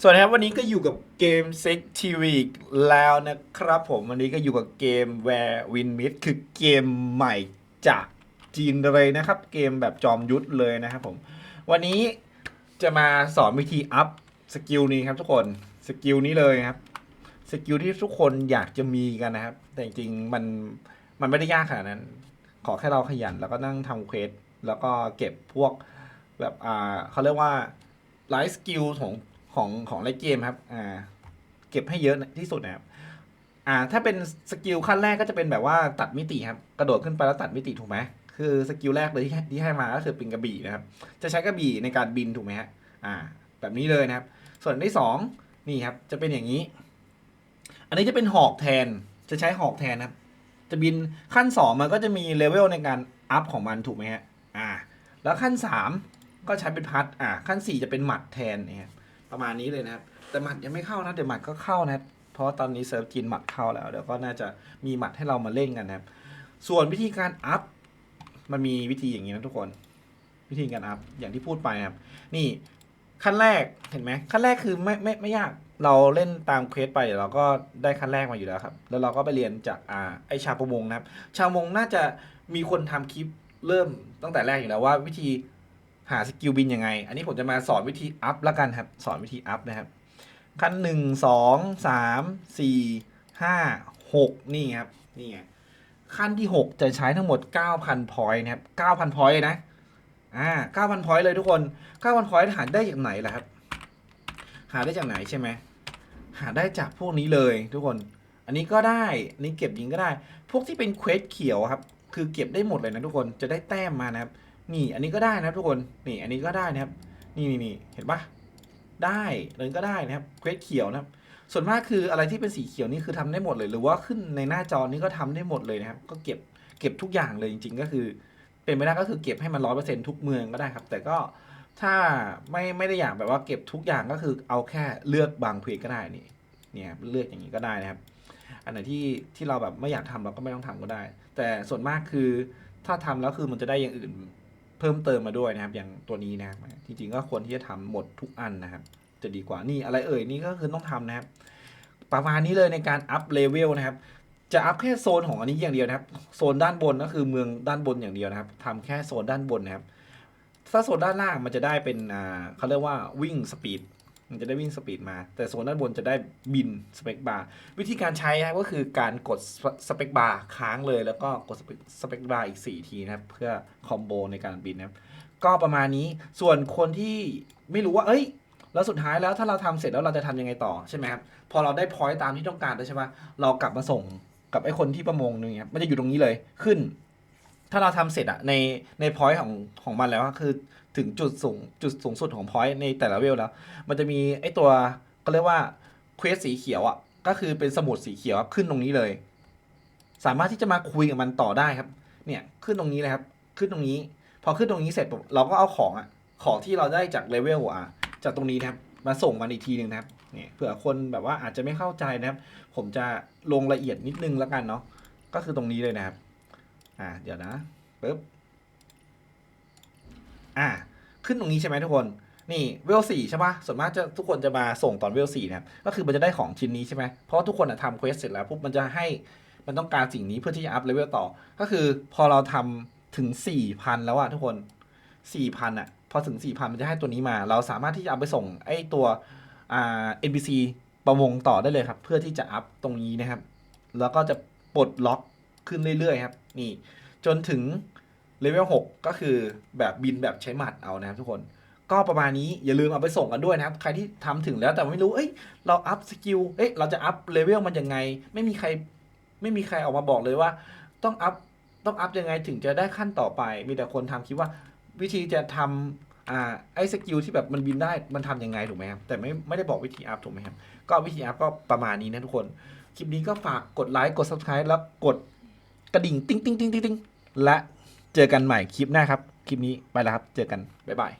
สวัสดีครับวันนี้ก็อยู่กับเกม Sex TV อีแล้วนะครับผมวันนี้ก็อยู่กับเกม Where Win Mid คือเกมใหม่จากจีนเลยนะครับ เกมแบบจอมยุทธเลยนะครับผม วันนี้จะมาสอนวิธีอัพสกิลนี้ครับทุกคนสกิลนี้เลยครับสกิลที่ทุกคนอยากจะมีกันนะครับ แต่จริงๆมันมันไม่ได้ยากขนาดนั้น ขอแค่เราขยันแล้วก็นั่งทำเควสแล้วก็เก็บพวกแบบอ่าเขาเรียกว่าไลฟ์สกิลของ ของของในเกมครับอ่าเก็บให้เยอะที่สุดนะครับอ่าถ้าเป็นสกิลขั้นแรกก็จะเป็นแบบว่าตัดมิติครับกระโดดขึ้นไปแล้วตัดมิติถูกไหมคือสกิลแรกเลยที่ให้ที่ให้มาก็คือเป็นกระบี่นะครับ จะใช้กระบี่ในการบินถูกไหมฮะอ่า แบบนี้เลยนะครับ ส่วนที่สองนี่ครับจะเป็นอย่างนี้ อันนี้จะเป็นหอกแทนจะใช้หอกแทนนะครับ จะบินขั้นสองมันก็จะมีเลเวลในการอัพของมันถูกไหมฮะอ่า แล้วขั้นสามก็ใช้เป็นพัดอ่าขั้นสี่จะเป็นหมัดแทนเนี่ย ประมาณนี้เลยนะครับ แต่หมัดยังไม่เข้านะเดี๋ยวหมัดก็เข้านะ เพราะตอนนี้เซิร์ฟจีนหมัดเข้าแล้วเดี๋ยวก็น่าจะมีหมัดให้เรามาเล่นกันนะครับ ส่วนวิธีการอัพมันมีวิธีอย่างนี้นะทุกคน วิธีการอัพอย่างที่พูดไปนะครับ นี่ขั้นแรกเห็นไหมขั้นแรกคือไม่ไม่ไม่ยากเราเล่นตามเควสไปเราก็ได้ขั้นแรกมาอยู่แล้วครับ แล้วเราก็ไปเรียนจากอ่าไอชาวประมงนะครับ ชาวมงน่าจะมีคนทำคลิปเริ่มตั้งแต่แรกอยู่แล้วว่า วิธี หาสกิลบินยังไง อันนี้ผมจะมาสอนวิธีอัพละกันครับ สอนวิธีอัพนะครับ ขั้นหนึ่งสองสามสี่ห้าหกนี่ครับ นี่ไง ขั้นที่หกจะใช้ทั้งหมดเก้าพันพอยต์นะครับเก้าพันพอยต์นะอ่าเก้าพันพอยต์เลยทุกคนเก้าพันพอยต์หาได้จากไหนล่ะครับ หาได้จากไหนใช่ไหม หาได้จากพวกนี้เลยทุกคน อันนี้ก็ได้อันนี้เก็บยิงก็ได้ พวกที่เป็นเควสเขียวครับ คือเก็บได้หมดเลยนะทุกคน จะได้แต้มมานะครับ นี่อันนี้ก็ได้นะครับทุกคนนี่อันนี้ก็ได้นะครับ นี่นี่นี่เห็นปะได้เลยก็ได้นะครับเควสเขียวนะครับ ส่วนมากคืออะไรที่เป็นสีเขียวนี่คือทำได้หมดเลย หรือว่าขึ้นในหน้าจอนี่ก็ทำได้หมดเลยนะครับ ก็เก็บเก็บทุกอย่างเลยจริง ๆ ก็คือ เป็นไปได้ก็คือเก็บให้มันร้อยเปอร์เซ็นทุกเมืองก็ได้ครับ แต่ก็ถ้าไม่ไม่ได้อยากแบบว่าเก็บทุกอย่างก็คือเอาแค่เลือกบางเควสก็ได้นี่เนี่ยเลือกอย่างนี้ก็ได้นะครับ อันไหนที่ที่เราแบบไม่อยากทำเราก็ไม่ต้องทำก็ได้ แต่ส่วนมากคือถ้าทำแล้วคือมันจะได้อย่างอื่น เพิ่มเติมมาด้วยนะครับ อย่างตัวนี้นะครับจริงๆก็ควรที่จะทำหมดทุกอันนะครับ จะดีกว่านี่อะไรเอ่ยนี่ก็คือต้องทำนะครับ ประมาณนี้เลยในการอัพเลเวลนะครับ จะอัพแค่โซนของอันนี้อย่างเดียวนะครับ โซนด้านบนก็คือเมืองด้านบนอย่างเดียวนะครับทำแค่โซนด้านบนนะครับถ้าโซนด้านล่างมันจะได้เป็นอ่าเขาเรียกว่าวิ่งสปีด มันจะได้วิ่งสปีดมา แต่โซนด้านบนจะได้บินสเปคบาร์วิธีการใช้ครับก็คือการกดสเปคบาร์ค้างเลยแล้วก็กดสเปคบาร์อีก 4 ทีนะครับ เพื่อคอมโบในการบินนะครับ ก็ประมาณนี้ส่วนคนที่ไม่รู้ว่า เอ้ย แล้วสุดท้ายแล้วถ้าเราทำเสร็จแล้วเราจะทำยังไงต่อใช่ไหมครับ พอเราได้พอยต์ตามที่ต้องการแล้วใช่ไหมเรากลับมาส่งกับไอ้คนที่ประมงนึงครับมันจะอยู่ตรงนี้เลยขึ้น ถ้าเราทำเสร็จอะในในพอยต์ของของมันแล้วคือถึงจุดสูงจุดสูงสุดของพอยต์ในแต่ละเวลแล้ว มันจะมีไอตัวก็เรียกว่าเควสสีเขียวอะก็คือเป็นสมุดสีเขียวขึ้นตรงนี้เลย สามารถที่จะมาคุยกับมันต่อได้ครับ เนี่ยขึ้นตรงนี้เลยครับ ขึ้นตรงนี้ พอขึ้นตรงนี้เสร็จเราก็เอาของอะของที่เราได้จากเลเวลอะจากตรงนี้นะครับมาส่งมันอีกทีหนึ่งนะครับเนี่ยเผื่อคนแบบว่าอาจจะไม่เข้าใจนะครับ ผมจะลงละเอียดนิดนึงแล้วกันเนาะก็คือตรงนี้เลยนะครับ อ่าเดี๋ยวนะปึ๊บอ่าขึ้นตรงนี้ใช่ไหมทุกคนนี่เวลสี่ใช่ปะส่วนมากจะทุกคนจะมาส่งตอนเวลสี่นะครับก็คือมันจะได้ของชิ้นนี้ใช่ไหมเพราะว่าทุกคนอะทำเควสเสร็จแล้วปุ๊บมันจะให้มันต้องการสิ่งนี้เพื่อที่จะอัพเลเวลต่อ ก็คือพอเราทำถึงสี่พันแล้วอะทุกคนสี่พันอะพอถึงสี่พันมันจะให้ตัวนี้มา เราสามารถที่จะเอาไปส่งไอ้ตัวอ่า NPC ประมงต่อได้เลยครับ เพื่อที่จะอัพตรงนี้นะครับ แล้วก็จะปลดล็อกขึ้นเรื่อยๆครับ นี่ จนถึงเลเวล6ก็คือแบบบินแบบใช้หมัดเอานะครับทุกคน ก็ประมาณนี้อย่าลืมเอาไปส่งกันด้วยนะครับ ใครที่ทำถึงแล้วแต่ไม่รู้ เอ้ย เราอัพสกิล เอ้ย เราจะอัพเลเวลมันยังไง ไม่มีใคร ไม่มีใครออกมาบอกเลยว่า ต้องอัพ ต้องอัพยังไงถึงจะได้ขั้นต่อไป มีแต่คนทำคิดว่าวิธีจะทำอ่าไอ้สกิลที่แบบมันบินได้มันทำยังไงถูกไหมครับ แต่ไม่ไม่ได้บอกวิธีอัพถูกไหมครับ ก็วิธีอัพก็ประมาณนี้นะทุกคน คลิปนี้ก็ฝากกดไลค์ กด subscribe แล้วกด กระดิ่ง ติ๊งติ๊งติ๊งติ๊งติ๊งและเจอกันใหม่คลิปหน้าครับ คลิปนี้ไปแล้วครับ เจอกัน บ๊ายบาย